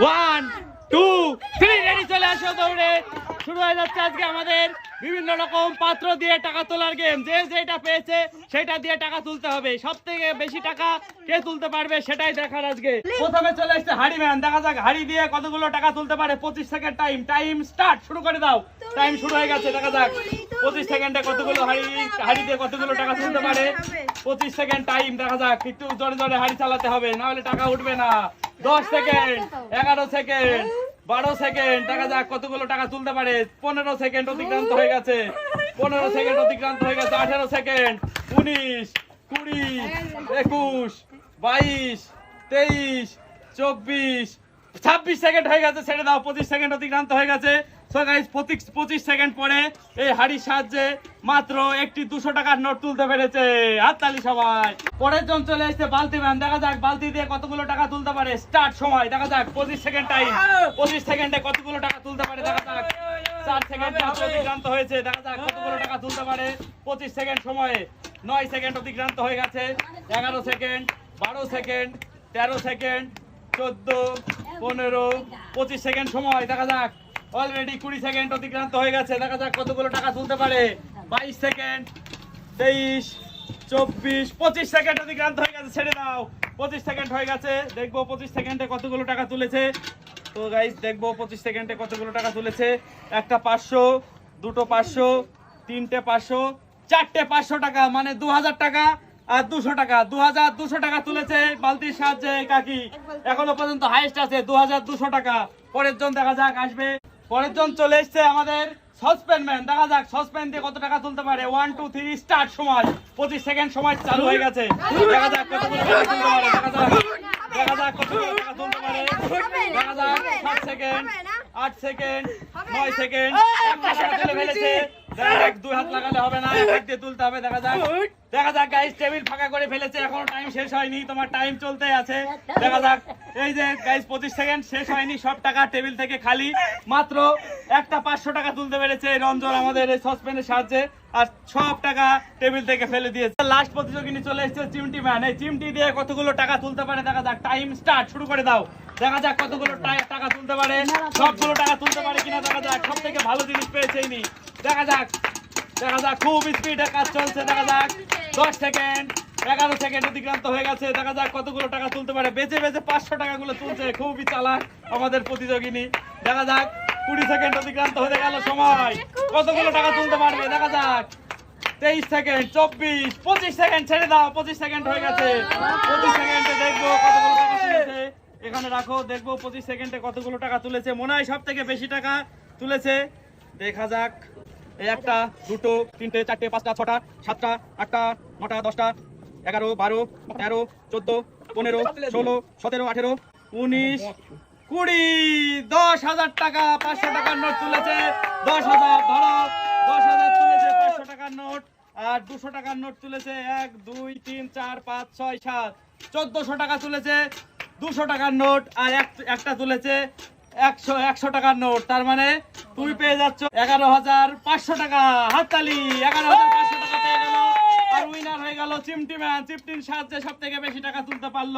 One two three ready চলে আসো দৌড়ে। শুরু হয়ে যাচ্ছে আজকে আমাদের বিভিন্ন রকম পাত্র দিয়ে টাকা তোলার গেম যে যেটা পেয়েছে, সেটা দিয়ে টাকা তুলতে হবে। সব থেকে বেশি টাকা কে তুলতে পারবে, সেটাই দেখার আজকে। প্রথমে চলে এসছে হাড়ি ম্যান দেখা যাক, হাড়ি দিয়ে কতগুলো টাকা তুলতে পারে। পঁচিশ সেকেন্ড টাইম টাইম স্টার্ট শুরু করে দাও। টাইম শুরু হয়ে গেছে, দেখা যাক। পঁচিশ সেকেন্ডে কতগুলো হাড়ি হাড়ি দিয়ে কতগুলো টাকা তুলতে পারে? পঁচিশ সেকেন্ড টাইম দেখা যাক। একটু জোরে জোরে হাড়ি চালাতে হবে না হলে টাকা উঠবে না। দশ সেকেন্ড এগারো সেকেন্ড বারো সেকেন্ড দেখা যাক কতগুলো টাকা তুলতে পারে? পনেরো সেকেন্ড অতিক্রান্ত হয়ে গেছে। পনেরো সেকেন্ড অতিক্রান্ত হয়ে গেছে আঠেরো সেকেন্ড উনিশ কুড়ি একুশ বাইশ তেইশ চব্বিশ ছাব্বিশ সেকেন্ড হয়ে গেছে ছেড়ে দাও পঁচিশ সেকেন্ড অতিক্রান্ত হয়ে গেছে। পঁচিশ সেকেন্ড পরে এই হাড়ির সাহায্যে মাত্র একটি দুশো টাকার নোট তুলতে পেরেছে। হাততালি সবাই। পরের জন চলে এসেছে বালতি ম্যান দেখা যাক, বালতি দিয়ে কতগুলো টাকা তুলতে পারে। স্টার্ট সময়। দেখা যাক, পঁচিশ সেকেন্ড টাইম পঁচিশ সেকেন্ডে কতগুলো টাকা তুলতে পারে? দেখা যাক। সেকেন্ড হয়েছে। দেখা যাক টাকা তুলতে পারে। পঁচিশ সেকেন্ড সময়ে নয় সেকেন্ড অতিক্রান্ত হয়ে গেছে। এগারো সেকেন্ড বারো সেকেন্ড তেরো সেকেন্ড চোদ্দ, পনেরো, পঁচিশ সেকেন্ড সময়। দেখা যাক। অলরেডি কুড়ি সেকেন্ড অতিক্রান্ত হয়ে গেছে। দেখা যাক কতগুলো টাকা তুলতে পারে। বাইশ সেকেন্ড তেইশ, চব্বিশ, পঁচিশ সেকেন্ড অতিক্রান্ত হয়ে গেছে, ছেড়ে দাও। পঁচিশ সেকেন্ড হয়ে গেছে। দেখব পঁচিশ সেকেন্ডে কতগুলো টাকা তুলেছে। তো গাইজ দেখব পঁচিশ সেকেন্ডে কতগুলো টাকা তুলেছে। একটা পাঁচশো, দুটো পাঁচশো, তিনটে পাঁচশো, চারটে পাঁচশো টাকা মানে দু হাজার টাকা আর দুশো টাকা। দু হাজার দুশো টাকা তুলেছে বালতির সাহায্যে কাকি। এখনও পর্যন্ত হাইস্ট আছে দু হাজার দুশো টাকা। পরের জন দেখা যাক আসবে। পরের জন চলে এসছে আমাদের সসপেন ম্যান দেখা যাক সসপেন দিয়ে কত টাকা তুলতে পারে। ওয়ান টু থ্রি স্টার্ট সময়। পঁচিশ সেকেন্ড সময় চালু হয়ে গেছে। দেখা যাক কত টাকা তুলতে পারে। দেখা যাক দেখা যাক কতগুলো টাকা তুলতে পারে। দেখা যাক সাত সেকেন্ড আট সেকেন্ড নয় সেকেন্ড তুলে ফেলেছে। দেখা দুই হাত লাগালে হবে না এক দিয়ে তুলতে হবে দেখা যাক। দেখা যাক গাইস টেবিল ফাঁকা করে ফেলেছে এখনও টাইম শেষ হয়নি তোমার টাইম চলতে আছে। দেখা যাক এই যে গাইস পঁচিশ সেকেন্ড শেষ হয়নি সব টাকা টেবিল থেকে খালি। মাত্র একটা পাঁচশো টাকা তুলতে পেরেছে রঞ্জন আমাদের এই সসপেনের সাহায্যে আর সব টাকা টেবিল থেকে ফেলে দিয়েছে। লাস্ট প্রতিযোগিনী চলে এসেছে চিমটি ম্যান এই চিমটি দিয়ে কতগুলো টাকা তুলতে পারে? দেখা যাক টাইম স্টার্ট শুরু করে দাও। দেখা যাক কতগুলো টাকা তুলতে পারে। সবগুলো টাকা তুলতে পারে কিনা দেখা যাক সব থেকে ভালো জিনিস পেয়েছে ইনি। দেখা যাক দেখা যাক, খুব স্পিডে কাজ চলছে, দেখা যাক। দশ সেকেন্ড এগারো সেকেন্ড অতিক্রান্ত হয়ে গেছে, দেখা যাক কতগুলো টাকা তুলতে পারে। বেঁচে বেঁচে পাঁচশো টাকা গুলো তুলছে, খুবই চালাক আমাদের প্রতিযোগিনী। দেখা যাক, কুড়ি সেকেন্ড অতিক্রান্ত হয়ে গেল সময়। কতগুলো টাকা তুলতে পারবে? দেখা যাক। তেইশ সেকেন্ড চব্বিশ, পঁচিশ সেকেন্ড ছেড়ে দাও, পঁচিশ সেকেন্ড হয়ে গেছে। পঁচিশ সেকেন্ডে দেখব কতগুলো এখানে রাখো, দেখব পঁচিশ সেকেন্ডে কতগুলো টাকা তুলেছে। মনে হয় সব থেকে বেশি টাকা তুলেছে। দেখা যাক। এই একটা, দুটো, তিনটে, চারটে, পাঁচটা, ছটা, সাতটা, আটটা, নটা, দশটা, এগারো, বারো, তেরো, চোদ্দ, পনেরো, ষোলো, সতেরো, আঠেরো, উনিশ, কুড়ি, দশ হাজার টাকা, পাঁচশো টাকার নোট তুলেছে। দশ হাজার, ধরো, দশ হাজার তুলেছে, পাঁচশো টাকার নোট। আর দুশো টাকার নোট তুলেছে, এক, দুই, তিন, চার, পাঁচ, ছয়, সাত। চোদ্দশো টাকা তুলেছে, দুশো টাকার নোট, আর এক- একটা তুলেছে, একশো একশো টাকার নোট। তার মানে তুমি পেয়ে যাচ্ছ এগারো হাজার পাঁচশো টাকা। হাততালি, এগারো হাজার পাঁচশো টাকা পেয়ে গেল। আর উইনার হয়ে গেল চিমটি ম্যান চিমটির সাহায্যে সব থেকে বেশি টাকা তুলতে পারল।